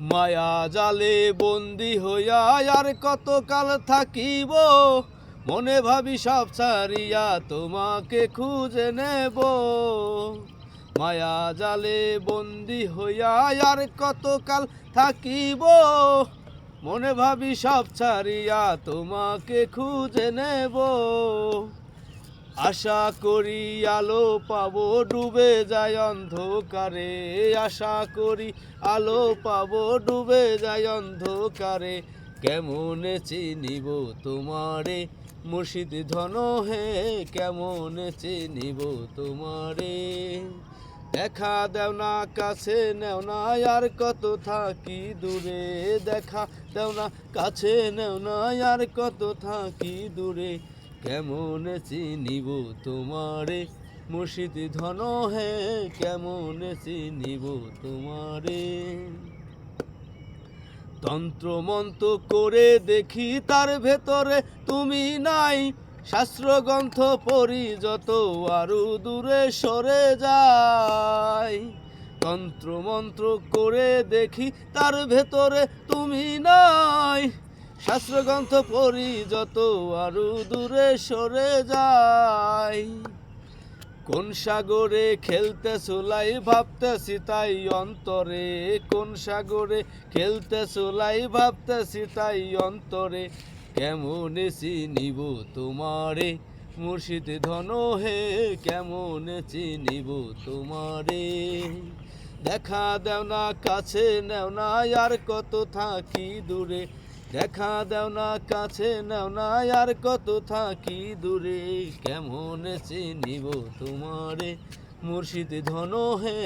মায়া জালে বন্দি হইয়া আর কত কাল থাকিব? মনে ভাবি সব ছাড়িয়া তোমাকে খুঁজে নেব। মায়া জালে বন্দি হইয়া আর কত কাল থাকিব? মনে ভাবি সব ছাড়িয়া তোমাকে খুঁজে নেব। আশা করি আলো পাবো, ডুবে যায় অন্ধকারে। আশা করি আলো পাবো, ডুবে যায় অন্ধকারে। কেমন চিনিব তোমারে? মুর্শিদ ধন হে, কেমন চিনিব তোমারে? দেখা দেও না, কাছে নেও না, আর কত থাকি দূরে? দেখা দেও না, কাছে নেও না, আর কত থাকি দূরে? কেমন চিনিব তোমারে? মুর্শিদ ধন হে, কেমন চিনিব তোমারে? তন্ত্র মন্ত্র করে দেখি তার ভেতরে, তুমি নাই। শাস্ত্রগ্রন্থ পড়ি যত আরও দূরে সরে যায় তন্ত্র মন্ত্র করে দেখি তার ভেতরে, তুমি নাই। শাস্ত্রগ্রন্থ পড়ি যত আরও দূরে সরে যায় কোন সাগরে খেলতে সোলাই ভাবতেছি, তাই অন্তরে কোন সাগরে খেলতে সোলাই ভাবতেছি, তাই অন্তরে কেমন চিনিব তোমারে? মুর্শিদ ধন হে, কেমন চিনিব তোমারে? দেখা দেও না, কাছে নেও না, আর কত থাকি দূরে? দেখা দেও না, কাছে নেও না, আর কত থাকি দূরে? কেমন চিনিব তোমারে? মুর্শিদ ধন হে,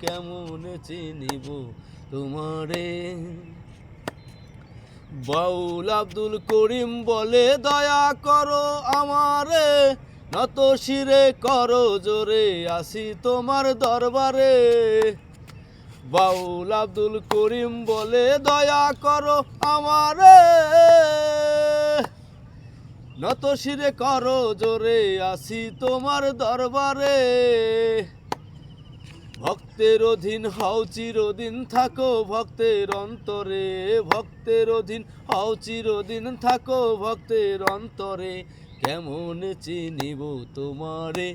কেমন চিনিব তোমারে? বাউল আব্দুল করিম বলে, দয়া করো আমারে, নত শিরে করো জোরে, আসি তোমার দরবারে। বাউল আব্দুল করিম বলে, দয়া করো আমারে। নত শিরে করো জোরে, আসি তোমার দরবারে। ভক্তের অধীন হও, চিরদিন থাকো ভক্তের অন্তরে। ভক্তের অধীন হও, চিরদিন থাকো ভক্তের অন্তরে। কেমন চিনিব তোমারে?